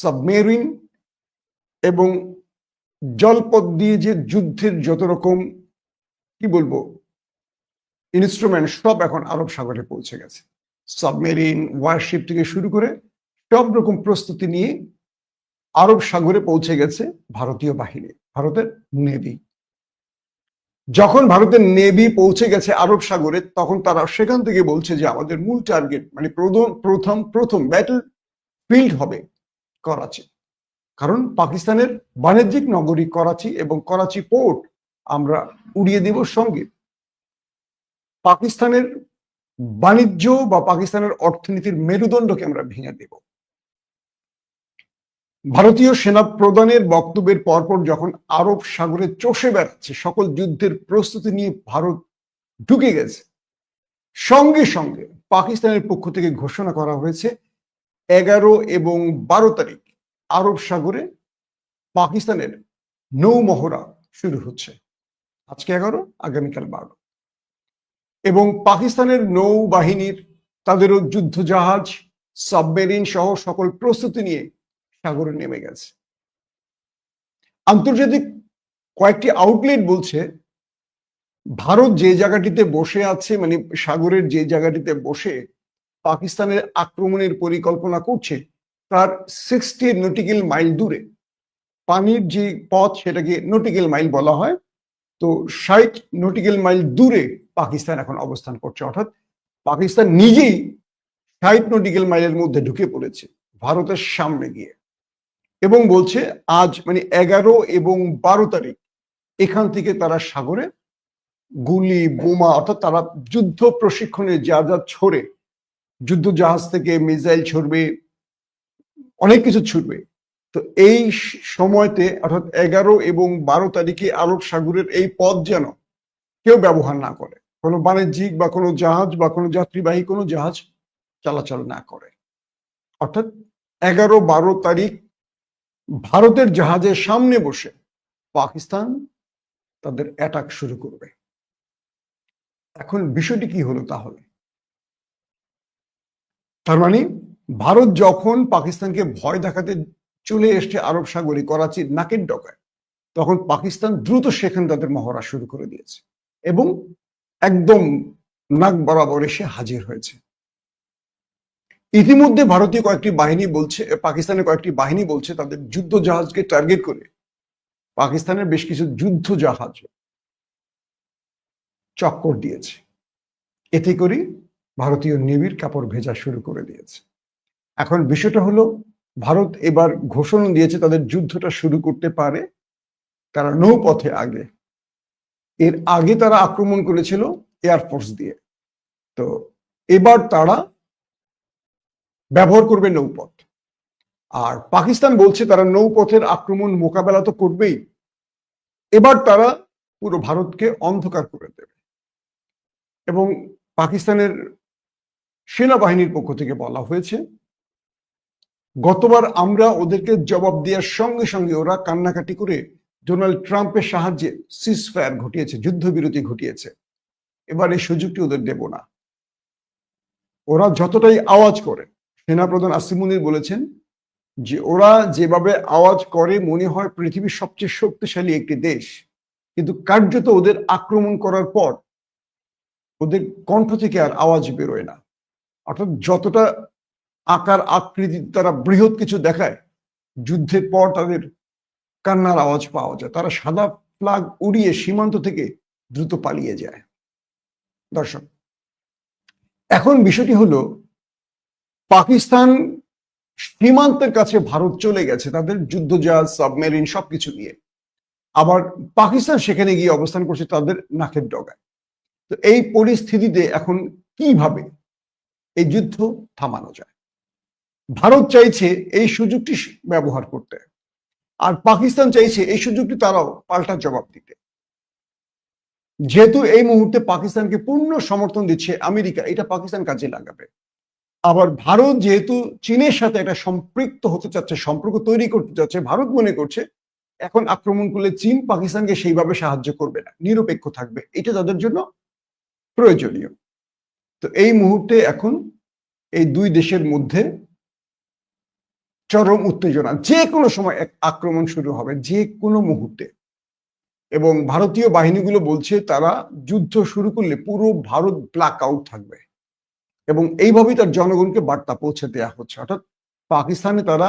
Submarine এবং জলপথ দিয়ে যে যুদ্ধের যত রকম, কি বলব ইনস্ট্রুমেন্ট সব এখন আরব সাগরে পৌঁছে গেছে। সাবমেরিন ওয়ারশিপ থেকে শুরু করে সব রকম প্রস্তুতি নিয়ে আরব সাগরে পৌঁছে গেছে ভারতীয় বাহিনী, ভারতের নেভি। যখন ভারতের নেভি পৌঁছে গেছে আরব সাগরে, তখন তারা সেখান থেকে বলছে যে আমাদের মূল টার্গেট মানে প্রথম প্রথম প্রথম ব্যাটল ফিল্ড হবে করাচি। কারণ পাকিস্তানের বাণিজ্যিক নগরী করাচি এবং করাচি পোর্ট আমরা উড়িয়ে দেব সঙ্গে। পাকিস্তানের বাণিজ্য বা পাকিস্তানের অর্থনীতির মেরুদণ্ডকে আমরা ভেঙে দেব। ভারতীয় সেনা প্রধানের বক্তব্যের পরপর যখন আরব সাগরে চষে বেড়াচ্ছে, সকল যুদ্ধের প্রস্তুতি নিয়ে ভারত ঢুকে গেছে। সঙ্গে সঙ্গে পাকিস্তানের পক্ষ থেকে ঘোষণা করা হয়েছে এগারো এবং বারো তারিখ আরব সাগরে পাকিস্তানের নৌ মহড়া শুরু হচ্ছে। আজকে এগারো, আগামীকাল বারো। এবং পাকিস্তানের নৌবাহিনীর, তাদেরও যুদ্ধ জাহাজ সাবমেরিন সহ সকল প্রস্তুতি নিয়ে সাগরে নেমে গেছে। আন্তর্জাতিক কয়েকটি আউটলেট বলছে, ভারত যে জায়গাটিতে বসে আছে মানে সাগরের যে জায়গাটিতে বসে পাকিস্তানের আক্রমণের পরিকল্পনা করছে তার সিক্সটি নটিক্যাল মাইল দূরে। পানির যে পথ সেটাকে নটিক্যাল মাইল বলা হয়। তো ষাট নটিক্যাল মাইল দূরে পাকিস্তান এখন অবস্থান করছে। অর্থাৎ পাকিস্তান নিজেই ষাট নটিক্যাল মাইলের মধ্যে ঢুকে পড়েছে ভারতের সামনে গিয়ে। এবং বলছে আজ মানে এগারো এবং বারো তারিখ এখান থেকে তারা সাগরে গুলি, বোমা অর্থাৎ তারা যুদ্ধ প্রশিক্ষণে যা যা ছড়ে যুদ্ধ জাহাজ থেকে মিসাইল ছড়বে, অনেক কিছু ছুটবে তো এই সময়তে, অর্থাৎ এগারো এবং বারো তারিখে আরব সাগরের এই পথ যেন কেউ ব্যবহার না করে, কোনো বাণিজ্যিক বা কোনো জাহাজ বা কোনো যাত্রীবাহী কোনো জাহাজ চলাচল না করে। অর্থাৎ এগারো বারো তারিখ ভারতের জাহাজের সামনে বসে পাকিস্তান তাদের অ্যাটাক শুরু করবে। এখন বিষয়টি কি হলো তাহলে? তার মানে ভারত যখন পাকিস্তানকে ভয় দেখাতে চলে এসছে আরব সাগরে করাচির নাকের ডকায় তখন পাকিস্তান দ্রুত সেখানে তাদের মহড়া শুরু করে দিয়েছে এবং একদম নাক বরাবর এসে হাজির হয়েছে। ইতিমধ্যে ভারতীয় কয়েকটি বাহিনী বলছে, পাকিস্তানের কয়েকটি বাহিনী বলছে তাদের যুদ্ধ জাহাজকে টার্গেট করে। পাকিস্তানের বেশ কিছু যুদ্ধ জাহাজ চক্কর দিয়েছে। এতে করে ভারতীয় নেভির কাপড় ভেজা শুরু করে দিয়েছে। এখন বিষয়টা হলো, ভারত এবার ঘোষণা দিয়েছে তাদের যুদ্ধটা শুরু করতে পারে, তারা নৌপথে আগে। এর আগে তারা আক্রমণ করেছিল এয়ারফোর্স দিয়ে। তো এবার তারা ব্যবহার করবে নৌপথ আর পাকিস্তান বলছে তারা নৌপথের আক্রমণ মোকাবেলা তো করবেই। এবার তারা পুরো ভারতকে অন্ধকার করে দেবে। এবং পাকিস্তানের সেনাবাহিনীর পক্ষ থেকে বলা হয়েছে, গতবার আমরা ওদেরকে জবাব দেওয়ার সঙ্গে সঙ্গে ওরা কান্নাকাটি করে ডোনাল্ড ট্রাম্পের সাহায্যে সিস ফায়ার ঘটিয়েছে, যুদ্ধবিরতি ঘটিয়েছে। এবার এই সুযোগটি ওদের দেব না। ওরা যতটাই আওয়াজ করে, সেনাপ্রধান আসিমুনির বলেছেন যে ওরা যেভাবে আওয়াজ করে মনে হয় পৃথিবীর সবচেয়ে শক্তিশালী একটি দেশ, কিন্তু কার্যত ওদের আক্রমণ করার পর ওদের কণ্ঠ থেকে আর আওয়াজ বেরোয় না। অর্থাৎ যতটা আকার আকৃতি তারা বৃহৎ কিছু দেখায়, যুদ্ধের পর তাদের কান্নার আওয়াজ পাওয়া যায়। তারা সাদা ফ্লাগ উড়িয়ে সীমান্ত থেকে দ্রুত পালিয়ে যায়। দর্শক, এখন বিষয়টি হলো, পাকিস্তান সীমান্তের কাছে ভারত চলে গেছে তাদের যুদ্ধজাহাজ, সাবমেরিন সবকিছু নিয়ে। আবার পাকিস্তান সেখানে গিয়ে অবস্থান করছে তাদের নাকের ডগায়। তো এই পরিস্থিতিতে এখন কীভাবে এই যুদ্ধ থামানো যায়। ভারত চাইছে এই সুযোগটি ব্যবহার করতে। আর পাকিস্তান চাইছে এই সুযোগটি তারাও পাল্টা জবাব দিতে। যেহেতু এই মুহূর্তে পাকিস্তানকে পূর্ণ সমর্থন দিচ্ছে আমেরিকা, এটা পাকিস্তান কাজে লাগাবে। আবার ভারত যেহেতু চীনের সাথে একটা সম্পৃক্ত হতে চাচ্ছে, সম্পর্ক তৈরি করতে চাচ্ছে, ভারত মনে করছে এখন আক্রমণ করলে চীন পাকিস্তানকে সেইভাবে সাহায্য করবে না, নিরপেক্ষ থাকবে। এটা তাদের জন্য প্রয়োজনীয়। তো এই মুহূর্তে এখন এই দুই দেশের মধ্যে চরম উত্তেজনা, যে কোনো সময় এক আক্রমণ শুরু হবে, যে কোনো মুহূর্তে। এবং ভারতীয় বাহিনীগুলো বলছে তারা যুদ্ধ শুরু করলে পুরো ভারত ব্ল্যাক আউট থাকবে। এবং এইভাবেই তার জনগণকে বার্তা পৌঁছে দেওয়া হচ্ছে। অর্থাৎ পাকিস্তানে তারা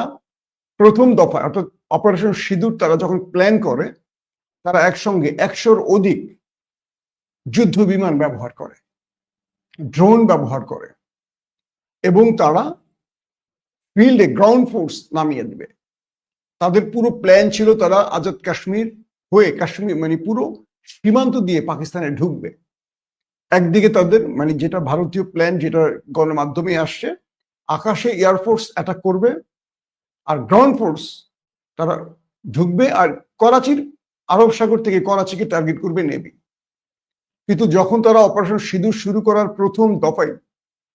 প্রথম দফা অর্থাৎ অপারেশন সিঁদুর তারা যখন প্ল্যান করে, তারা একসঙ্গে একশোর অধিক যুদ্ধ বিমান ব্যবহার করে। ড্রোন ব্যবহার করে এবং তারা ফিল্ডে গ্রাউন্ড ফোর্স নামিয়ে দেবে। তাদের পুরো প্ল্যান ছিল তারা আজাদ কাশ্মীর হয়ে কাশ্মীর মানে পুরো সীমান্ত দিয়ে পাকিস্তানে ঢুকবে। একদিকে তাদের মানে যেটা ভারতীয় প্ল্যান যেটা গণমাধ্যমে আসছে, আকাশে এয়ারফোর্স অ্যাটাক করবে আর গ্রাউন্ড ফোর্স তারা ঢুকবে আর করাচির আরব সাগর থেকে করাচিকে টার্গেট করবে নেভি কিন্তু যখন তারা অপারেশন সিঁদুর শুরু করার প্রথম দফায়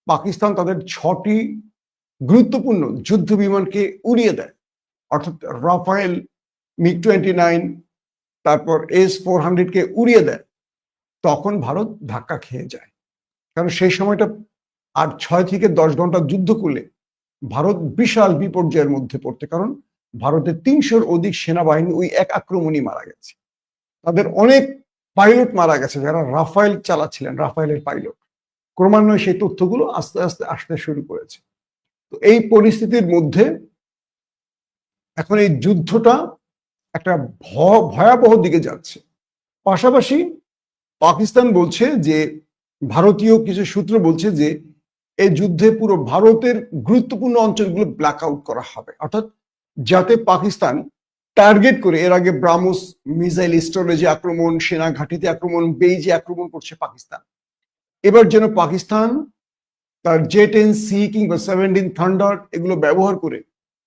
পাকিস্তান তাদের ছটি গুরুত্বপূর্ণ যুদ্ধ বিমানকে উড়িয়ে দেয়, অর্থাৎ রাফায়েল মিগ টোয়েন্টি নাইন তারপর এস ফোর হান্ড্রেডকে উড়িয়ে দেয়, তখন ভারত ধাক্কা খেয়ে যায়। কারণ সেই সময়টা আর ছয় থেকে দশ ঘণ্টা যুদ্ধ করলে ভারত বিশাল বিপর্যয়ের মধ্যে পড়তে, কারণ ভারতের তিনশোর অধিক সেনাবাহিনী ওই এক আক্রমণই মারা গেছে। তাদের অনেক পাইলট মারা গেছে, যারা রাফায়েল চালাচ্ছিলেন, রাফায়েলের পাইলট। ক্রমান্বয়ে সেই তথ্যগুলো আস্তে আস্তে আসতে শুরু করেছে। তো এই পরিস্থিতির মধ্যে এখন এই যুদ্ধটা একটা ভয়াবহ দিকে যাচ্ছে। পাশাপাশি পাকিস্তান বলছে যে, ভারতীয় কিছু সূত্র বলছে যে এই যুদ্ধে পুরো ভারতের গুরুত্বপূর্ণ অঞ্চলগুলো ব্ল্যাক আউট করা হবে। অর্থাৎ যাতে পাকিস্তান টার্গেট করে, এর আগে ব্রাহ্মস মিসাইল স্টোরেজে আক্রমণ, সেনা ঘাটিতে আক্রমণ, বেইজে আক্রমণ করছে পাকিস্তান। এবার যেন পাকিস্তান তার জে টেন সি কিংবা সেভেন্টিন থান্ডার এগুলো ব্যবহার করে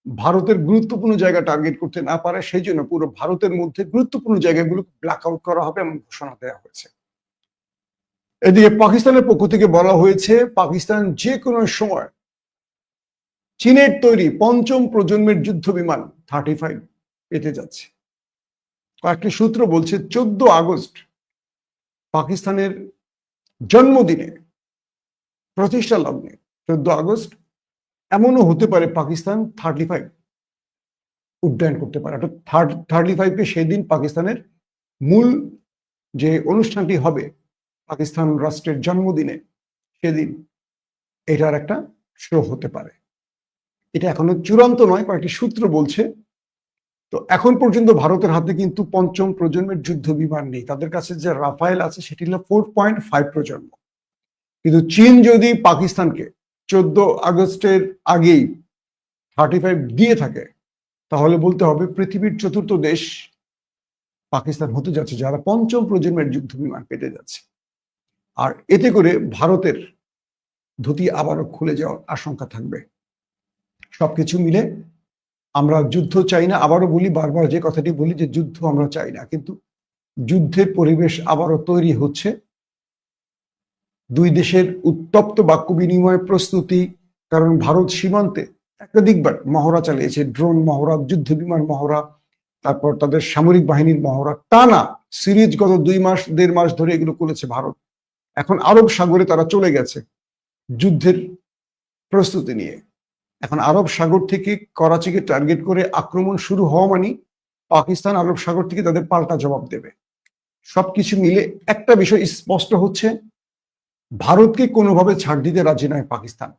ভারতের গুরুত্বপূর্ণ জায়গা টার্গেট করতে না পারে, সেই জন্য পুরো ভারতের মধ্যে গুরুত্বপূর্ণ জায়গাগুলো ব্ল্যাক আউট করা হবে এমন ঘোষণা দেওয়া হয়েছে। এদিকে পাকিস্তানের পক্ষ থেকে বলা হয়েছে, পাকিস্তান যে কোনো সময় চীনের তৈরি পঞ্চম প্রজন্মের যুদ্ধ বিমান থার্টি ফাইভ পেতে যাচ্ছে। কয়েকটি সূত্র বলছে চোদ্দ আগস্ট পাকিস্তানের জন্মদিনে, প্রতিষ্ঠা লগ্নে, চোদ্দ আগস্ট, এমনও হতে পারে পাকিস্তান থার্টি ফাইভ উড্ডয়ন করতে পারে। অর্থাৎ থার্ড থার্টি ফাইভকে সেদিন পাকিস্তানের মূল যে অনুষ্ঠানটি হবে, পাকিস্তান রাষ্ট্রের জন্মদিনে সেদিন এটার একটা শো হতে পারে। এটা এখনও চূড়ান্ত নয়, কয়েকটি সূত্র বলছে তো এখন পর্যন্ত ভারতের হাতে কিন্তু পঞ্চম প্রজন্মের যুদ্ধ বিমান নেই। তাদের কাছে যে রাফায়েল আছে, সেটি হলো ফোর পয়েন্ট ফাইভ প্রজন্ম। কিন্তু চীন যদি পাকিস্তানকে চোদ্দ আগস্টের আগেই থার্টি ফাইভ দিয়ে থাকে, তাহলে বলতে হবে পৃথিবীর চতুর্থ দেশ পাকিস্তান হতে যাচ্ছে, যারা পঞ্চম প্রজন্মের যুদ্ধ বিমান পেতে যাচ্ছে। আর এতে করে ভারতের ধুতি আবারও খুলে যাওয়ার আশঙ্কা থাকবে। সবকিছু মিলে আমরা যুদ্ধ চাই না, আবারও বলি, বারবার যে কথাটি বলি যে যুদ্ধ আমরা চাই না। কিন্তু যুদ্ধের পরিবেশ আবারও তৈরি হচ্ছে। দুই দেশের উত্তপ্ত বাক্য বিনিময় প্রস্তুতি, কারণ ভারত সীমান্তে একাধিকবার মহড়া চালিয়েছে, ড্রোন মহড়া, যুদ্ধ বিমান মহড়া, তারপর তাদের সামরিক বাহিনীর মহড়া। টানা সিরিজ গত দুই মাস, দেড় মাস ধরে এগুলো করেছে ভারত। এখন আরব সাগরে তারা চলে গেছে যুদ্ধের প্রস্তুতি নিয়ে। এখন আরব সাগর থেকে করাচিকে টার্গেট করে আক্রমণ শুরু হওয়া মানে পাকিস্তান আরব সাগর থেকে তাদের পাল্টা জবাব দেবে। সবকিছু মিলে একটা বিষয় স্পষ্ট হচ্ছে, ভারতকে কোনোভাবে ছাড় দিতে রাজি নয় পাকিস্তান।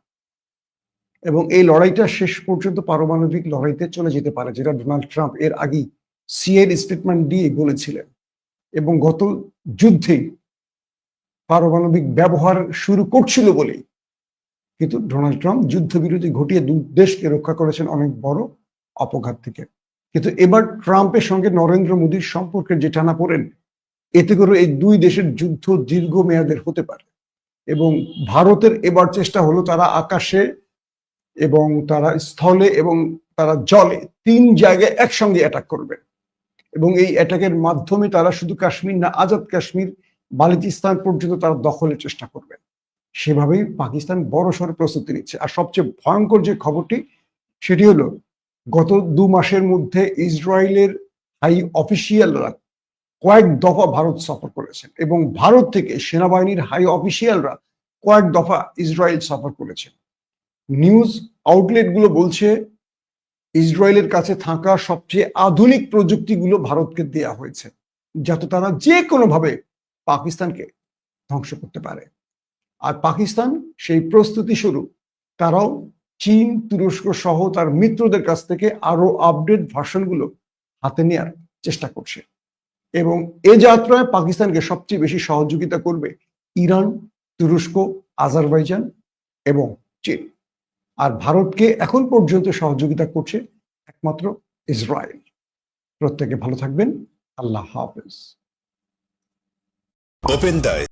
এবং এই লড়াইটা শেষ পর্যন্ত পারমাণবিক লড়াইতে চলে যেতে পারে, যেটা ডোনাল্ড ট্রাম্প এর আগেই সিএর স্টেটমেন্ট দিয়ে বলেছিলেন। এবং গত যুদ্ধে পারমাণবিক ব্যবহার শুরু করছিল বলেই কিন্তু ডোনাল্ড ট্রাম্প যুদ্ধবিরতি ঘটিয়ে দু দেশকে রক্ষা করেছেন অনেক বড় অপঘাত থেকে। কিন্তু এবার ট্রাম্পের সঙ্গে নরেন্দ্র মোদীর সম্পর্কের যে টানা পড়েন, এতে করে এই দুই দেশের যুদ্ধ দীর্ঘ মেয়াদের হতে পারে এবং ভারতের এবার চেষ্টা হলো তারা আকাশে এবং তারা স্থলে এবং তারা জলে তিন জায়গায় একসঙ্গে অ্যাটাক করবে এবং এই অ্যাটাকের মাধ্যমে তারা শুধু কাশ্মীর না, আজাদ কাশ্মীর, বালিচিস্তান পর্যন্ত তারা দখলের চেষ্টা করবে। সেভাবেই পাকিস্তান বড় সড় প্রস্তুতি নিচ্ছে। আর সবচেয়ে ভয়ঙ্কর যে খবরটি, সেটি হলো গত দু মাসের মধ্যে ইসরায়েলের হাই অফিসিয়ালরা কয়েক দফা ভারত সফর করেছেন এবং ভারত থেকে সেনাবাহিনীর হাই অফিসিয়ালরা কয়েক দফা ইসরায়েল সফর করেছেন। নিউজ আউটলেটগুলো বলছে, ইসরায়েলের কাছে থাকা সবচেয়ে আধুনিক প্রযুক্তিগুলো ভারতকে দেয়া হয়েছে, যাতে তারা যে কোনোভাবে পাকিস্তানকে ধ্বংস করতে পারে। আর পাকিস্তান সেই প্রস্তুতি স্বরূপ তারাও চীন, তুরস্ক সহ তার মিত্রদের কাছ থেকে আরও আপডেট ভার্সনগুলো হাতে নেওয়ার চেষ্টা করছে। এবং এ যাত্রায় পাকিস্তানকে সবচেয়ে বেশি সহযোগিতা করবে ইরান, তুরস্ক, আজারবাইজান এবং চীন। আর ভারতকে এখন পর্যন্ত সহযোগিতা করছে একমাত্র ইসরায়েল। প্রত্যেকে ভালো থাকবেন। আল্লাহ হাফেজ।